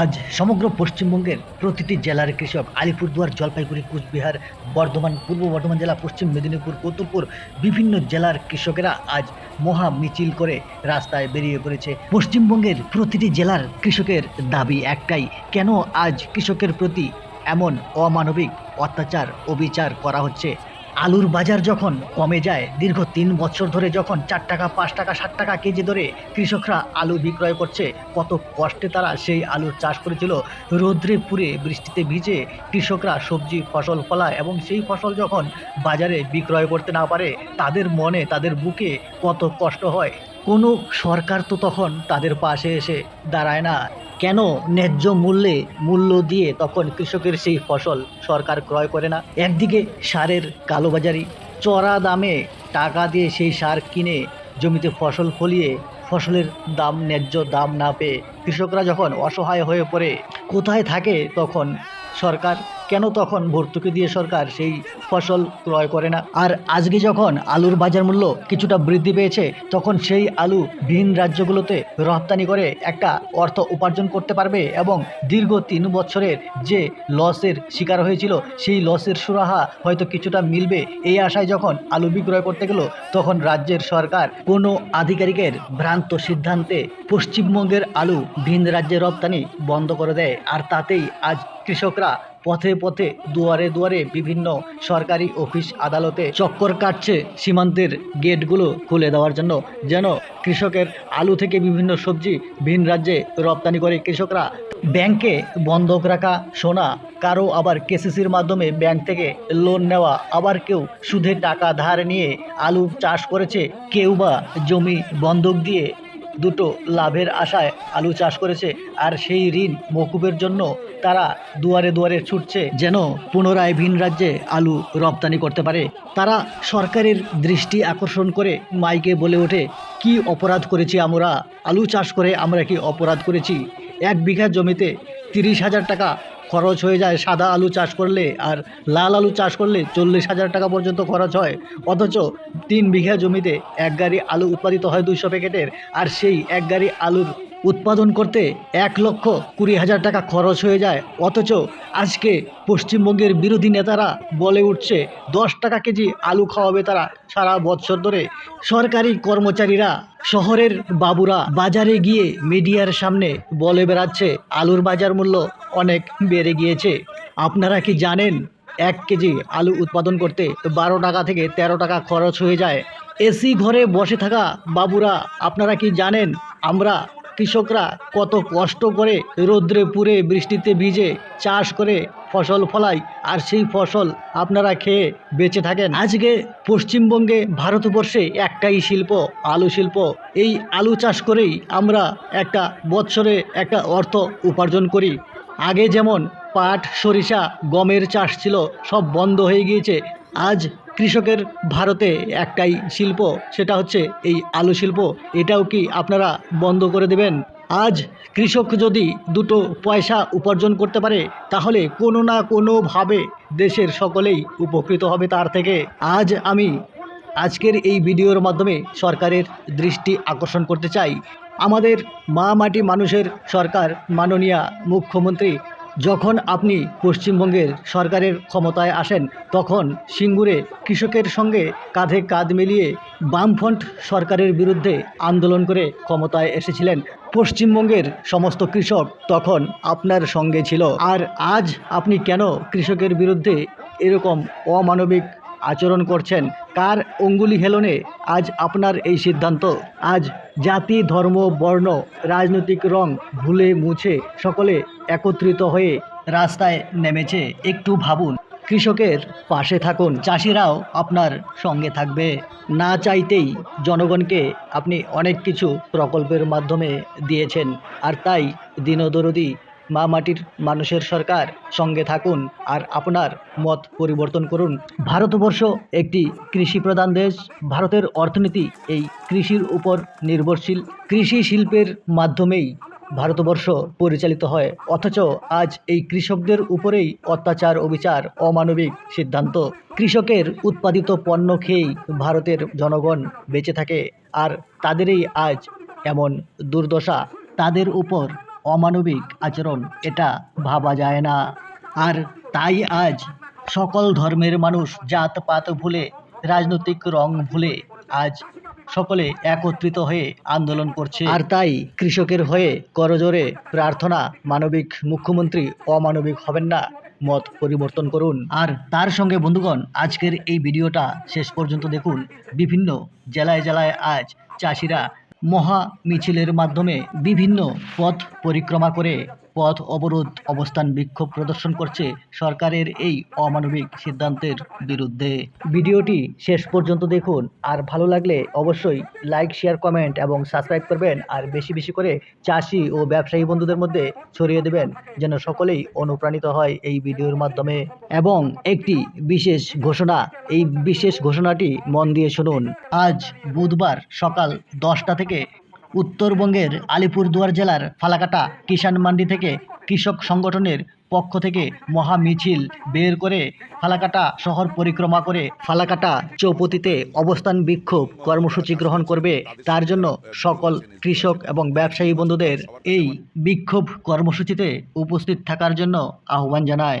আজ সমগ্র পশ্চিমবঙ্গের প্রতিটি জেলার কৃষক আলিপুরদুয়ার, জলপাইগুড়ি, কুচবিহার, বর্ধমান, পূর্ব বর্ধমান জেলা, পশ্চিম মেদিনীপুর, কৌতুলপুর বিভিন্ন জেলার কৃষকেরা আজ মহা মিছিল করে রাস্তায় বেরিয়ে পড়েছে। পশ্চিমবঙ্গের প্রতিটি জেলার কৃষকের দাবি একটাই, কেন আজ কৃষকের প্রতি এমন অমানবিক অত্যাচার, অবিচার করা হচ্ছে? আলুর বাজার যখন কমে যায়, দীর্ঘ তিন বছর ধরে যখন চার টাকা, পাঁচ টাকা ষাট টাকা কেজি ধরে কৃষকরা আলু বিক্রয় করছে, কত কষ্টে তারা সেই আলুর চাষ করেছিল। রৌদ্রে পুড়ে বৃষ্টিতে ভিজে কৃষকরা সবজি, ফসল ফলায় এবং সেই ফসল যখন বাজারে বিক্রয় করতে না পারে, তাদের মনে, তাদের বুকে কত কষ্ট হয়। কোনো সরকার তো তখন তাদের পাশে এসে দাঁড়ায় না। কেন ন্যায্য মূল্যে মূল্য দিয়ে তখন কৃষকের সেই ফসল সরকার ক্রয় করে না? একদিকে সারের কালোবাজারি, চড়া দামে টাকা দিয়ে সেই সার কিনে জমিতে ফসল ফলিয়ে ফসলের দাম ন্যায্য দাম না পেয়ে কৃষকরা যখন অসহায় হয়ে পড়ে, কোথায় থাকে তখন সরকার, কেন তখন ভর্তুকি দিয়ে সরকার সেই ফসল ক্রয় করে না? আর আজকে যখন আলুর বাজার মূল্য কিছুটা বৃদ্ধি পেয়েছে, তখন সেই আলু ভিন রাজ্যগুলোতে রপ্তানি করে একটা অর্থ উপার্জন করতে পারবে এবং দীর্ঘ তিন বছরের যে লসের শিকার হয়েছিল, সেই লসের সুরাহা হয়তো কিছুটা মিলবে। এই আশায় যখন আলু বিক্রয় করতে গেল, তখন রাজ্যের সরকার কোনো আধিকারিকের ভ্রান্ত সিদ্ধান্তে পশ্চিমবঙ্গের আলু ভিন রাজ্যে রপ্তানি বন্ধ করে দেয়। আর তাতেই আজ কৃষকরা পথে পথে দুয়ারে দুয়ারে বিভিন্ন সরকারি অফিস আদালতে চক্কর কাটছে সীমান্তের গেটগুলো খুলে দেওয়ার জন্য। যেন কৃষকের আলু থেকে বিভিন্ন সবজি ভিন রাজ্যে রপ্তানি করে কৃষকরা। ব্যাংকে বন্ধক রাখা সোনা, কারও আবার কেসিসির মাধ্যমে ব্যাংক থেকে লোন নেওয়া, আবার কেউ সুদে টাকা ধার নিয়ে আলু চাষ করেছে, কেউ বা জমি বন্ধক দিয়ে। দুটো লাভের আশায় আলু চাষ করেছে, আর সেই ঋণ মকুবের জন্য তারা দুয়ারে দুয়ারে ছুটছে যেন পুনরায় ভিন রাজ্যে আলু রপ্তানি করতে পারে। তারা সরকারের দৃষ্টি আকর্ষণ করে মাইকে বলে ওঠে, কি অপরাধ করেছি আমরা? আলু চাষ করে আমরা কি অপরাধ করেছি? এক বিঘা জমিতে তিরিশ হাজার টাকা খরচ হয়ে যায় সাদা আলু চাষ করলে আর লাল আলু চাষ করলে চল্লিশ হাজার টাকা পর্যন্ত খরচ হয়। অথচ তিন বিঘা জমিতে এক গাড়ি আলু উৎপাদিত হয় দুইশো প্যাকেটের, আর সেই এক গাড়ি আলুর উৎপাদন করতে এক লক্ষ কুড়ি হাজার টাকা খরচ হয়ে যায়। অথচ আজকে পশ্চিমবঙ্গের বিরোধী নেতারা বলে উঠছে, দশ টাকা কেজি আলু খাওয়াবে তারা সারা বছর ধরে। সরকারি কর্মচারীরা, শহরের বাবুরা বাজারে গিয়ে মিডিয়ার সামনে বলে বেড়াচ্ছে, আলুর বাজার মূল্য অনেক বেড়ে গিয়েছে। আপনারা কি জানেন, এক কেজি আলু উৎপাদন করতে বারো টাকা থেকে তেরো টাকা খরচ হয়ে যায়। এসি ঘরে বসে থাকা বাবুরা, আপনারা কি জানেন, আমরা কৃষকরা কত কষ্ট করে রোদ্রে পুড়ে বৃষ্টিতে ভিজে চাষ করে ফসল ফলাই, আর সেই ফসল আপনারা খেয়ে বেঁচে থাকেন। আজকে পশ্চিমবঙ্গে ভারতবর্ষে একটাই শিল্প, আলু শিল্প। এই আলু চাষ করেই আমরা একটা বৎসরে একটা অর্থ উপার্জন করি। আগে যেমন পাট, সরিষা, গমের চাষ ছিল, সব বন্ধ হয়ে গিয়েছে। আজ কৃষকের ভারতে একটাই শিল্প, সেটা হচ্ছে এই আলু শিল্প। এটাও কি আপনারা বন্ধ করে দেবেন? আজ কৃষক যদি দুটো পয়সা উপার্জন করতে পারে, তাহলে কোনো না কোনোভাবে দেশের সকলেই উপকৃত হবে তার থেকে। আজ আমি আজকের এই ভিডিওর মাধ্যমে সরকারের দৃষ্টি আকর্ষণ করতে চাই। আমাদের মা মাটি মানুষের সরকার, মাননীয়া মুখ্যমন্ত্রী যখন আপনি পশ্চিমবঙ্গের সরকারের ক্ষমতায় আসেন, তখন সিঙ্গুরে কৃষকের সঙ্গে কাঁধে কাঁধ মিলিয়ে বামফ্রন্ট সরকারের বিরুদ্ধে আন্দোলন করে ক্ষমতায় এসেছিলেন পশ্চিমবঙ্গের সমস্ত কৃষক, তখন আপনার সঙ্গে ছিল। আর আজ আপনি কেন কৃষকের বিরুদ্ধে এরকম অমানবিক আচরণ করছেন? কার অঙ্গুলি হেলনে আজ আপনার এই সিদ্ধান্ত? আজ জাতি, ধর্ম, বর্ণ, রাজনৈতিক রং ভুলে মুছে সকলে একত্রিত হয়ে রাস্তায় নেমেছে, একটু ভাবুন। কৃষকের পাশে থাকুন। চাষিরাও আপনার সঙ্গে থাকবে। না চাইতেই জনগণকে আপনি অনেক কিছু প্রকল্পের মাধ্যমে দিয়েছেন। আর তাই দিনদরদি, মা মাটির মানুষের সরকার সঙ্গে থাকুন। আর আপনার মত পরিবর্তন করুন। ভারতবর্ষ একটি কৃষি প্রধান দেশ। ভারতের অর্থনীতি এই কৃষির উপর নির্ভরশীল। কৃষি শিল্পের মাধ্যমেই ভারতবর্ষ পরিচালিত হয়। অথচ আজ এই কৃষকদের উপরেই অত্যাচার, অবিচার, অমানবিক সিদ্ধান্ত। কৃষকের উৎপাদিত পণ্য খেয়েই ভারতের জনগণ বেঁচে থাকে। আর তাদেরই আজ এমন দুর্দশা। তাদের উপর অমানবিক আচরণ, এটা ভাবা যায় না। আর তাই আজ সকল ধর্মের মানুষ জাতপাত ভুলে, রাজনৈতিক রং ভুলে, আজ সকলে একত্রিত হয়ে আন্দোলন করছে। আর তাই কৃষকের হয়ে করজোরে প্রার্থনা মানবিক মুখ্যমন্ত্রী অমানবিক হবেন না মত পরিবর্তন করুন। আর তার সঙ্গে বন্ধুগণ আজকের এই ভিডিওটা শেষ পর্যন্ত দেখুন। বিভিন্ন জেলায় জেলায় আজ চাষিরা মহা মিছিলের মাধ্যমে বিভিন্ন পথ পরিক্রমা করে পথ অবরোধ অবস্থান বিক্ষোভ প্রদর্শন করছে সরকারের এই অমানবিক সিদ্ধান্তের বিরুদ্ধে। ভিডিওটি শেষ পর্যন্ত দেখুন। আর ভালো লাগলে অবশ্যই লাইক, শেয়ার, কমেন্ট এবং সাবস্ক্রাইব করবেন। আর বেশি বেশি করে চাষি ও ব্যবসায়ী বন্ধুদের মধ্যে ছড়িয়ে দেবেন যেন সকলেই অনুপ্রাণিত হয় এই ভিডিওর মাধ্যমে। এবং একটি বিশেষ ঘোষণা, এই বিশেষ ঘোষণাটি মন দিয়ে শুনুন। আজ বুধবার সকাল দশটা থেকে উত্তরবঙ্গের আলিপুরদুয়ার জেলার ফালাকাটা কিষাণ মান্ডি থেকে কৃষক সংগঠনের পক্ষ থেকে মহা মিছিল বের করে ফালাকাটা শহর পরিক্রমা করে ফালাকাটা চৌপতিতে অবস্থান বিক্ষোভ কর্মসূচি গ্রহণ করবে। তার জন্য সকল কৃষক এবং ব্যবসায়ী বন্ধুদের এই বিক্ষোভ কর্মসূচিতে উপস্থিত থাকার জন্য আহ্বান জানায়।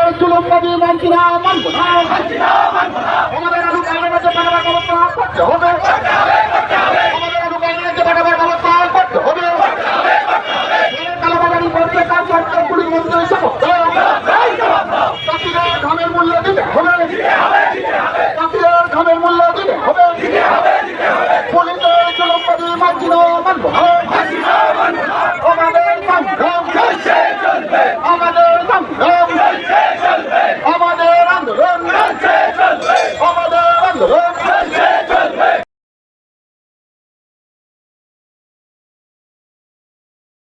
মুসলিম মানছি না। মানবো না। আমাদের আলু কারণে পাঠাবার